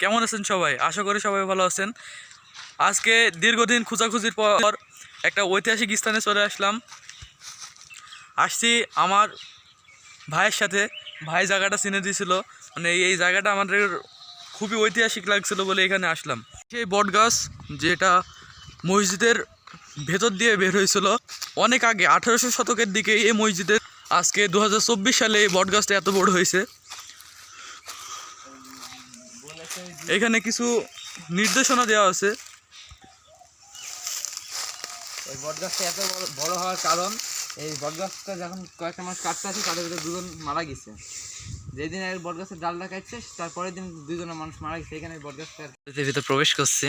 কেমন আছেন সবাই? আশা করি সবাই ভালো আছেন। আজকে দীর্ঘদিন খোঁজাখুঁজির পর একটা ঐতিহাসিক স্থানে চলে আসলাম। আসছি আমার ভাইয়ের সাথে। ভাই জায়গাটা চিনে দিয়েছিল। মানে এই জায়গাটা আমাদের খুবই ঐতিহাসিক লাগছিল বলে এখানে আসলাম। সেই বট গাছ যেটা মসজিদের ভেতর দিয়ে বের হয়েছিল, অনেক আগে, আঠারোশো শতকের দিকে এই মসজিদের, আজকে দু হাজার চব্বিশ সালে এই বট গাছটা এত বড় হয়েছে। এখানে কিছু নির্দেশনা দেওয়া আছে। এই বটগাছটা এত বড়- হওয়ার কারণ এই বটগাছটা যখন কয়েকটা মাস কাটতে আছে তাদের ভিতরে দুজন মারা গেছে। যেদিন এই বটগাছের ডালটা কাটছে তারপরের দিন দুজনের মানুষ মারা গেছে এখানে বটগাছটা ভিতরে প্রবেশ করছে।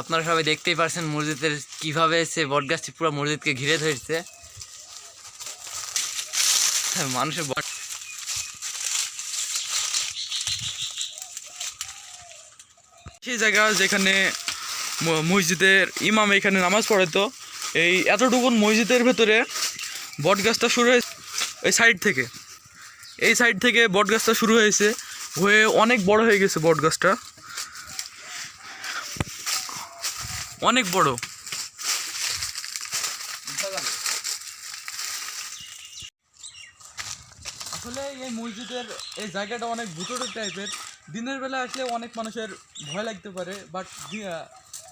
আপনারা সবাই দেখতেই পারছেন মসজিদের কীভাবে সে বটগাছটি পুরো মসজিদকে ঘিরে ধরেছে। মানুষের বট সেই জায়গা যেখানে মসজিদের ইমাম এখানে নামাজ পড়াতো এই এতটুকুন মসজিদের ভেতরে বট গাছটা শুরু হয়েছে এই সাইড থেকে। এই সাইড থেকে বট গাছটা শুরু হয়েছে। হয়ে অনেক বড় হয়ে গেছে বট গাছটা। অনেক বড়। আসলে এই মসজিদের এই জায়গাটা অনেক ভুতুড়ে টাইপের। দিনের বেলা আসলে অনেক মানুষের ভয় লাগতে পারে বাট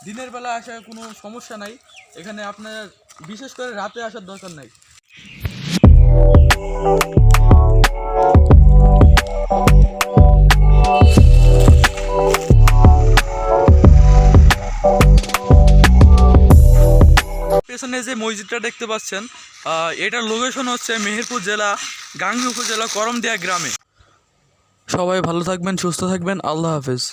দিনের বেলা আসা কোনো সমস্যা নাই। এখানে আপনার বিশেষ করে রাতে আসার দরকার নাই। পেছনে যে মসজিদটা দেখতে পাচ্ছেন এটার লোকেশন হচ্ছে মেহেরপুর জেলা গাঙ্গী উপজেলা, করমদিয়া গ্রামে। সবাই ভালো থাকবেন, সুস্থ থাকবেন, আল্লাহ হাফেজ।